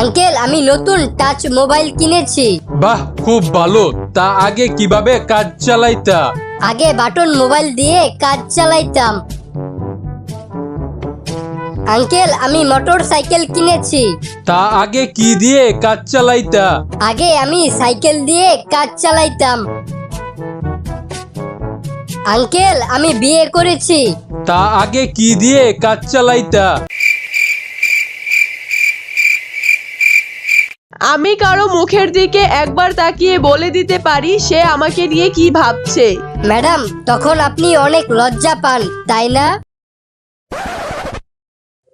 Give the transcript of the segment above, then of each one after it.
Uncle আমি নতুন touch mobile কিনেছি। বাহ খুব ভালো। তা আগে কীভাবে কাজ চালাইতা? আগে বাটন মোবাইল দিয়ে কাজ চালাইতাম। আঙ্কেল আমি মোটর সাইকেল কিনেছি। তা আগে কি দিয়ে কাজ চালাইতা? আগে আমি সাইকেল দিয়ে কাজ চালাইতাম। আঙ্কেল আমি বিয়ে করেছি। তা আগে কি দিয়ে কাজ চালাইতা? আমি কারও মুখের দিকে একবার তাকিয়ে বলে দিতে পারি সে আমাকে নিয়ে কি ভাবছে। ম্যাডাম তখন আপনি অনেক লজ্জা পান তাই না?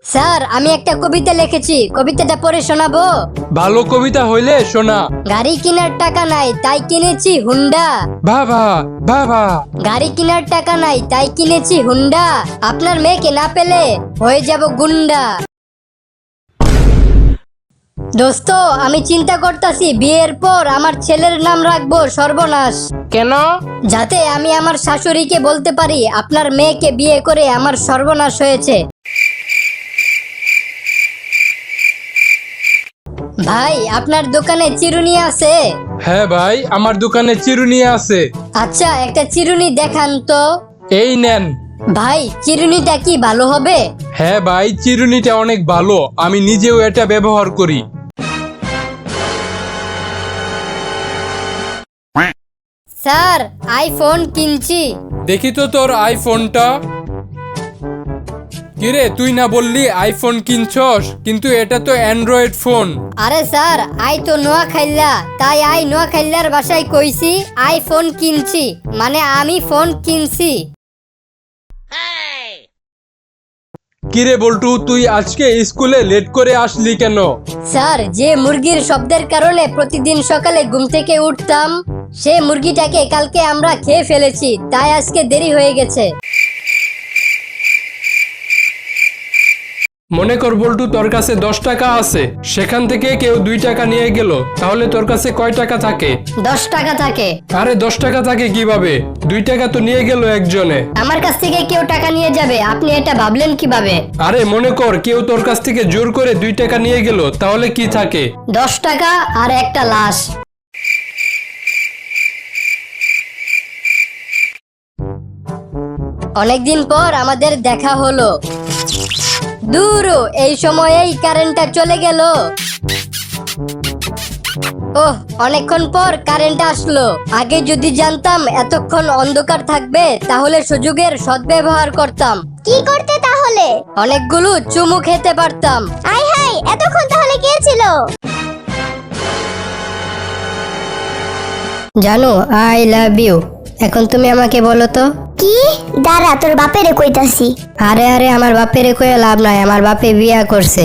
স্যার আমি একটা কবিতা লিখেছি। কবিতাটা পড়ে শোনাবো? ভালো কবিতা হইলে শোনা। গাড়ি কেনার টাকা নাই তাই কিনেছি হুন্ডা। বাবা বাবা। গাড়ি কেনার টাকা নাই তাই কিনেছি হুন্ডা। আপনার মেয়েকে না পেলে হয়ে যাব গুন্ডা। দোস্ত আমি চিন্তা করতেছি বিয়ের পর আমার ছেলের নাম রাখব সর্বনাশ। কেন? যাতে আমি আমার শাশুড়িকে বলতে পারি আপনার মেয়েকে বিয়ে করে আমার সর্বনাশ হয়েছে। ভাই আপনার দোকানে চিরুনি আছে? হ্যাঁ ভাই আমার দোকানে চিরুনি আছে। আচ্ছা একটা চিরুনি দেখান তো। এই নেন। ভাই চিরুনিটা কি ভালো হবে? হ্যাঁ ভাই চিরুনিটা অনেক ভালো। আমি নিজেও এটা ব্যবহার করি। স্যার আইফোন কিনছি। দেখি তো তোর আইফোনটা কিরে তুই না বললি আইফোন কিনছস? কিন্তু এটা তো অ্যান্ড্রয়েড ফোন আরে স্যার আই তো নোয়া খাইল্লা তাই আই নোয়া খাইল্লার বাসায় কইছি আইফোন কিনছি। মানে আমি ফোন কিনছি। কিরে বল্টু তুই আজকে স্কুলে লেট করে আসলি কেন? স্যার, যে মুরগির শব্দের কারণে প্রতিদিন সকালে ঘুম থেকে উঠতাম, সে মুরগিটাকে কালকে আমরা খেয়ে ফেলেছি, তাই আজকে দেরি হয়ে গেছে। মনে কর বল্টু তোর কাছে দশ টাকা আছে। সেখান থেকে কেউ দুই টাকা নিয়ে গেল। তাহলে তোর কাছে কয় টাকা থাকে? দশ টাকা থাকে। আরে দশ টাকা থাকে কীভাবে? দুই টাকা তো নিয়ে গেল একজনে। আমার কাছ থেকে কেউ টাকা নিয়ে যাবে আপনি এটা ভাবলেন কীভাবে? আরে মনে কর কেউ তোর কাছ থেকে জোর করে দুই টাকা নিয়ে গেল তাহলে কি থাকে? দশ টাকা আর একটা লাশ। অনেকদিন পর আমাদের দেখা হলো। দূর এই সময়েই কারেন্টটা চলে গেল। ওহ অনেকক্ষণ পর কারেন্ট আসলো। আগে যদি জানতাম এতক্ষণ অন্ধকার থাকবে তাহলে সুযোগের সদ্ব্যবহার করতাম। কি করতে তাহলে? অনেকগুলো চুমু খেতে পারতাম। আই হাই এতক্ষণ তাহলে কে ছিল? জানো আই লাভ ইউ। এখন তুমি আমাকে বলো তো। কি? দাঁড়া তোর বাপেরে কইতাছি। আরে আরে আমার বাপের কয়ে লাভ নাই আমার বাপে বিয়া করছে।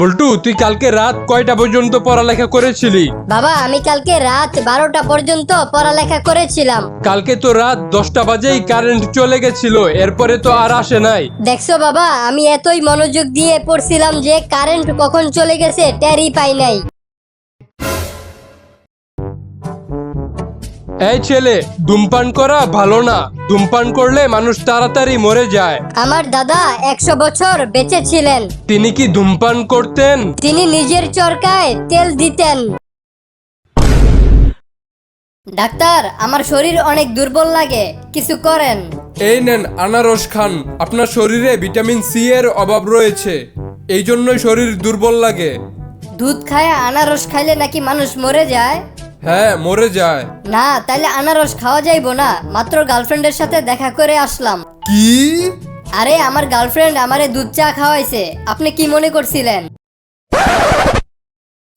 বল্টু তুই কালকে রাত কয়টা পর্যন্ত পড়ালেখা করেছিলি? বাবা আমি কালকে রাত বারোটা পর্যন্ত পড়ালেখা করেছিলাম। কালকে তো রাত দশটা বাজেই কারেন্ট চলে গেছিল এরপরে তো আর আসে নাই। দেখছ বাবা আমি এতই মনোযোগ দিয়ে পড়ছিলাম যে কারেন্ট কখন চলে গেছে টেরই পাই নাই। এই ছেলে ধূমপান করা ভালো না। ধূমপান করলে মানুষ তাড়াতাড়ি মরে যায়। আমার দাদা একশো বছর বেঁচে ছিলেন। তিনি কি ধূমপান করতেন? তিনি নিজের চরকায় তেল দিতেন। ডাক্তার আমার শরীর অনেক দুর্বল লাগে। কিছু করেন। এই নেন আনারস খান। আপনার শরীরে ভিটামিন সি এর অভাব রয়েছে। এই জন্যই শরীর দুর্বল লাগে। দুধ খায় আনারস খাইলে নাকি মানুষ মরে যায়? হ্যাঁ মরে যায়। না তাইলে আনারস খাওয়া যাইবো না। মাত্র গার্লফ্রেন্ডের সাথে দেখা করে আসলাম। কি? আরে আমার গার্লফ্রেন্ড আমারে দুধ চা খাওয়াইছে। আপনি কি মনে করছিলেন?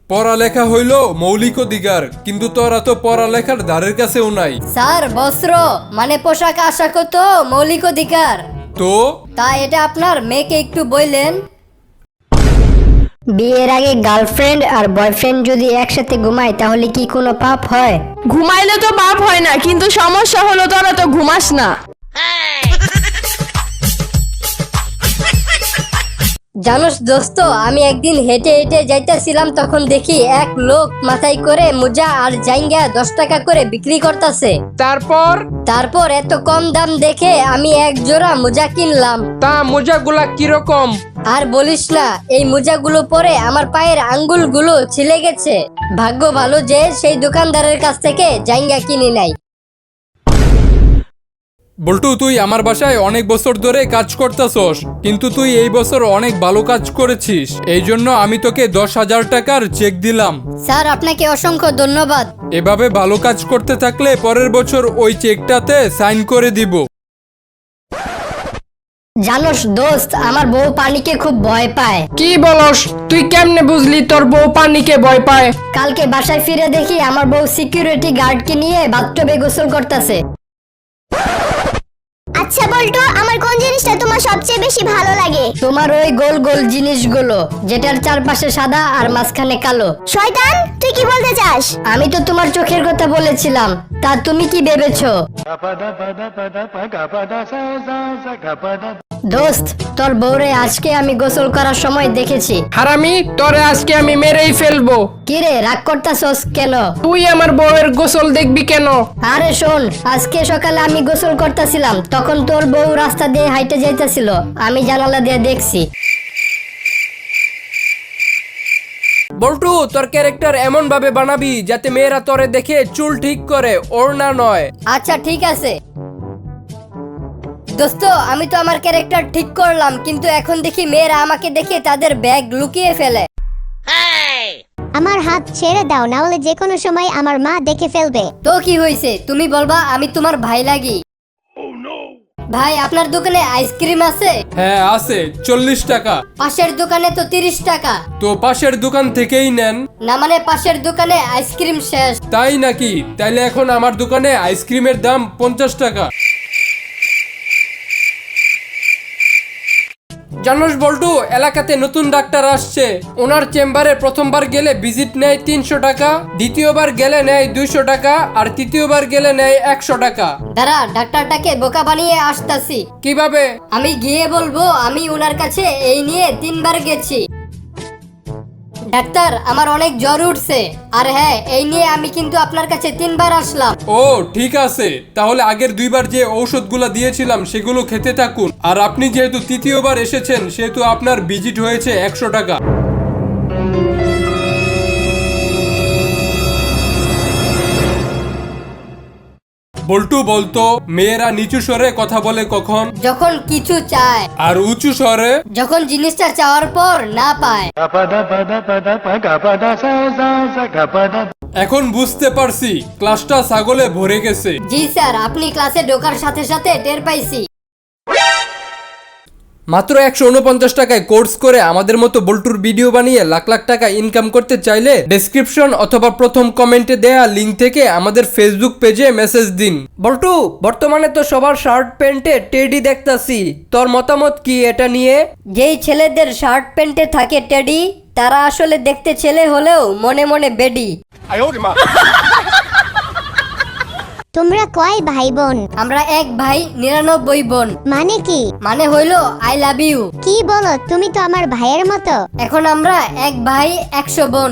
পড়ালেখা হইল মৌলিক অধিকার কিন্তু তোরা তো পড়ালেখার ধারের কাছেও নাই। স্যার বস্ত্র মানে পোশাক আশাক তো মৌলিক অধিকার। তো? তা এটা আপনার মেয়েকে একটু বললেন। বিয়ের আগে গার্লফ্রেন্ড আর বয়ফ্রেন্ড যদি একসাথে ঘুমায় তাহলে কি কোনো পাপ হয়? ঘুমাইলে তো পাপ হয় না কিন্তু সমস্যা হলো তোরা তো ঘুমাস না। জানোস দোস্ত আমি একদিন হেঁটে হেঁটে যাইতেছিলাম তখন দেখি এক লোক মাথায় করে মোজা আর জাইঙ্গা দশ টাকা করে বিক্রি করতেছে। তারপর? তারপর এত কম দাম দেখে আমি এক জোড়া মোজা কিনলাম। তা মোজাগুলা কীরকম? আর বলিস না এই মোজাগুলো পরে আমার পায়ের আঙ্গুলগুলো ছিলে গেছে। ভাগ্য ভালো যে সেই দোকানদারের কাছ থেকে জাইঙ্গা কিনে নাই। বল্টু তুই আমার বাসায় অনেক বছর ধরে কাজ করতেছস কিন্তু তুই এই বছর অনেক ভালো কাজ করেছিস। এই জন্য আমি তোকে দশ হাজার টাকার চেক দিলাম। স্যার আপনাকে অসংখ্য ধন্যবাদ। এভাবে ভালো কাজ করতে থাকলে পরের বছর ওই চেকটাতে সাইন করে দিব। জানোস দোস্ত আমার বউ পানিকে খুব ভয় পায়। কি বলস? তুই কেমনে বুঝলি তোর বউ পানিকে ভয় পায়? কালকে বাসায় ফিরে দেখি আমার বউ সিকিউরিটি গার্ডকে নিয়ে বাথটবে গোসল করতেছে। আচ্ছা বল্টু আমার কোন জিনিসটা তোমার সবচেয়ে বেশি ভালো লাগে? তোমার ওই গোল গোল জিনিসগুলো যেটার চারপাশে সাদা আর মাঝখানে কালো। শয়তান তুই কি বলতে চাস? আমি তো তোমার চোখের কথা বলেছিলাম তা তুমি কি ভেবেছো? দোস্ত তোর বউরে আজকে আমি গোসল করার সময় দেখেছি। হারামি তোরে আজকে আমি মেরেই ফেলব। কিরে রাগ করতাছস কেন? তুই আমার বউয়ের গোসল দেখবি কেন? আরে শোন আজকে সকালে আমি গোসল করতেছিলাম তখন তোর বউ রাস্তা দিয়ে হাইটে যাইতেছিল আমি জানালা দিয়ে দেখছি। বল্টু তোর ক্যারেক্টার এমন ভাবে বানাবি যাতে মেয়েরা তোরে দেখে চুল ঠিক করে ওড়না নয়। আচ্ছা ঠিক আছে। দোস্ত আমি তো আমার ক্যারেক্টার ঠিক করলাম কিন্তু এখন দেখি মেয়েরা আমাকে দেখে তাদের ব্যাগ লুকিয়ে ফেলে। আমার হাত ছেড়ে দাও না হলে যে কোনো সময় আমার মা দেখে ফেলবে। তো কি হয়েছে তুমি বলবা আমি তোমার ভাই লাগি। ভাই আপনার দোকানে আইসক্রিম আছে? হ্যাঁ আছে চল্লিশ টাকা। পাশের দোকানে তো তিরিশ টাকা। তো পাশের দোকান থেকেই নেন। না মানে পাশের দোকানে আইসক্রিম শেষ। তাই নাকি? তাইলে এখন আমার দোকানে আইসক্রিমের দাম পঞ্চাশ টাকা। জানোস বল্টু এলাকাতে নতুন ডাক্তার আসছে। ওনার চেম্বারে প্রথমবার গেলে ভিজিট নেয় তিনশো টাকা দ্বিতীয়বার গেলে নেয় দুইশো টাকা আর তৃতীয়বার গেলে নেয় একশো টাকা। দাঁড়া ডাক্তারটাকে বোকা বানিয়ে আসতাছি। কীভাবে? আমি গিয়ে বলব আমি ওনার কাছে এই নিয়ে তিনবার গেছি। ডাক্তার, আমার অনেক জ্বর উঠছে। আর হ্যাঁ এই নিয়ে আমি কিন্তু আপনার কাছে তিনবার আসলাম। ও, ঠিক আছে। তাহলে আগের দুইবার যে ঔষধগুলো দিয়েছিলাম, সেগুলো খেতে থাকুন। আর আপনি যেহেতু তৃতীয়বার এসেছেন, সেহেতু আপনার ভিজিট হয়েছে একশো টাকা। বল্টু বলতো মেয়েরা নিচু স্বরে কথা বলে কখন? যখন কিছু চায়। আর উঁচু স্বরে যখন জিনিসটা চাওয়ার পর না পায়। এখন বুঝতে পারছি ক্লাসটা ছাগলে ভরে গেছে। জি স্যার আপনি ক্লাসে ঢোকার সাথে সাথে টের পাইছি। মাত্র একশো উনপঞ্চাশ টাকায় কোর্স করে আমাদের মতো বল্টুর ভিডিও বানিয়ে লাখ লাখ টাকা ইনকাম করতে চাইলে ডেসক্রিপশন অথবা প্রথম কমেন্টে দেয়া লিঙ্ক থেকে আমাদের ফেসবুক পেজে মেসেজ দিন। বল্টু বর্তমানে তো সবার শার্ট প্যান্টে টেডি দেখতাছি। তোর মতামত কি এটা নিয়ে? যেই ছেলেদের শার্ট প্যান্টে থাকে টেডি তারা আসলে দেখতে ছেলে হলেও মনে মনে বেডি। তোমরা কয় ভাই বোন আমরা এক ভাই নিরানব্বই বোন। মানে কি? মানে হইল আই লাভ ইউ কি বলো তুমি তো আমার ভাইয়ের মতো। এখন আমরা এক ভাই একশো বোন।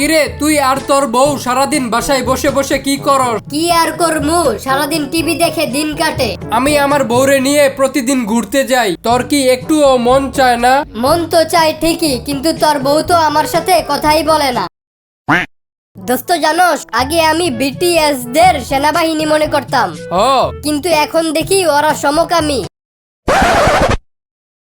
কিরে তুই আর তোর বউ সারাদিন বাসায় বসে বসে কি করস? কি আর করমু? সারাদিন টিভি দেখে দিন কাটে। আমি আমার বউরে নিয়ে প্রতিদিন ঘুরতে যাই। তোর কি একটুও মন চায় না? মন তো চাই ঠিকই কিন্তু তোর বউ তো আমার সাথে কথাই বলে না। দোস্ত জানোস আগে আমি বিটিএস দের সেনাবাহিনী মনে করতাম। ও। কিন্তু এখন দেখি ওরা সমকামী।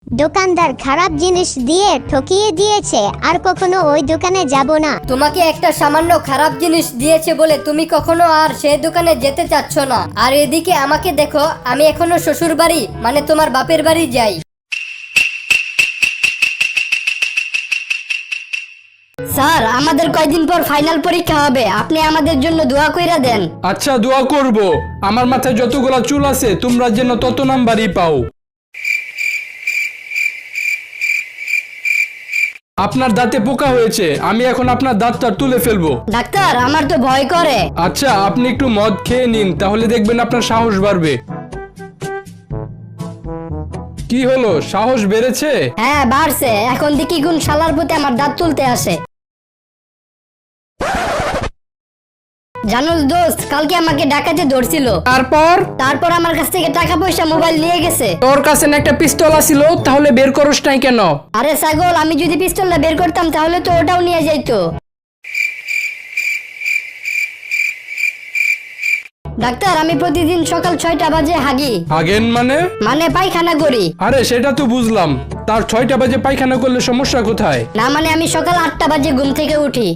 দোকানদার খারাপ জিনিস দিয়ে ঠকিয়ে দিয়েছে আর কখনো ওই দোকানে যাব না। তোমাকে একটা সামান্য খারাপ জিনিস দিয়েছে বলে তুমি কখনো আর সে দোকানে যেতে চাচ্ছ না। আর এদিকে আমাকে দেখো আমি এখনও শ্বশুর বাড়ি মানে তোমার বাপের বাড়ি যাই। স্যার আমাদের কয়দিন পর ফাইনাল পরীক্ষা হবে। আপনি আমাদের জন্য দোয়া কইরা দেন। আচ্ছা দোয়া করব। আমার মাথায় যতগুলা চুল আছে তোমরা যেন তত নাম্বারই পাও। আপনার দাঁতে পোকা হয়েছে আমি এখন আপনার দাঁতটা তুলে ফেলব। ডাক্তার আমার তো ভয় করে। আচ্ছা আপনি একটু মদ খেয়ে নিন তাহলে দেখবেন আপনার সাহস বাড়বে। কি হলো? সাহস বেড়েছে? হ্যাঁ বাড়ছে। এখন দেখি গুণ শালার প্রতি আমার দাঁত তুলতে আসে। জানোস দোস্ত কালকে আমাকে ডাকাতে ধরছিল। তারপর? তারপর আমার কাছ থেকে টাকা পয়সা মোবাইল নিয়ে গেছে। তোর কাছে না একটা পিস্তল আছিল তাহলে বের করস নাই কেন? আরে ছাগল আমি যদি পিস্তলটা বের করতাম তাহলে তো ওটাও নিয়ে যাইতো। ডাক্তার আমি প্রতিদিন সকাল ছয়টা বাজে হাগি। আগেন মানে? মানে পায়খানা করি। আরে সেটা তো বুঝলাম। তার ছয়টা বাজে পায়খানা করলে সমস্যা কোথায়? না মানে আমি সকাল আটটা বাজে ঘুম থেকে উঠি।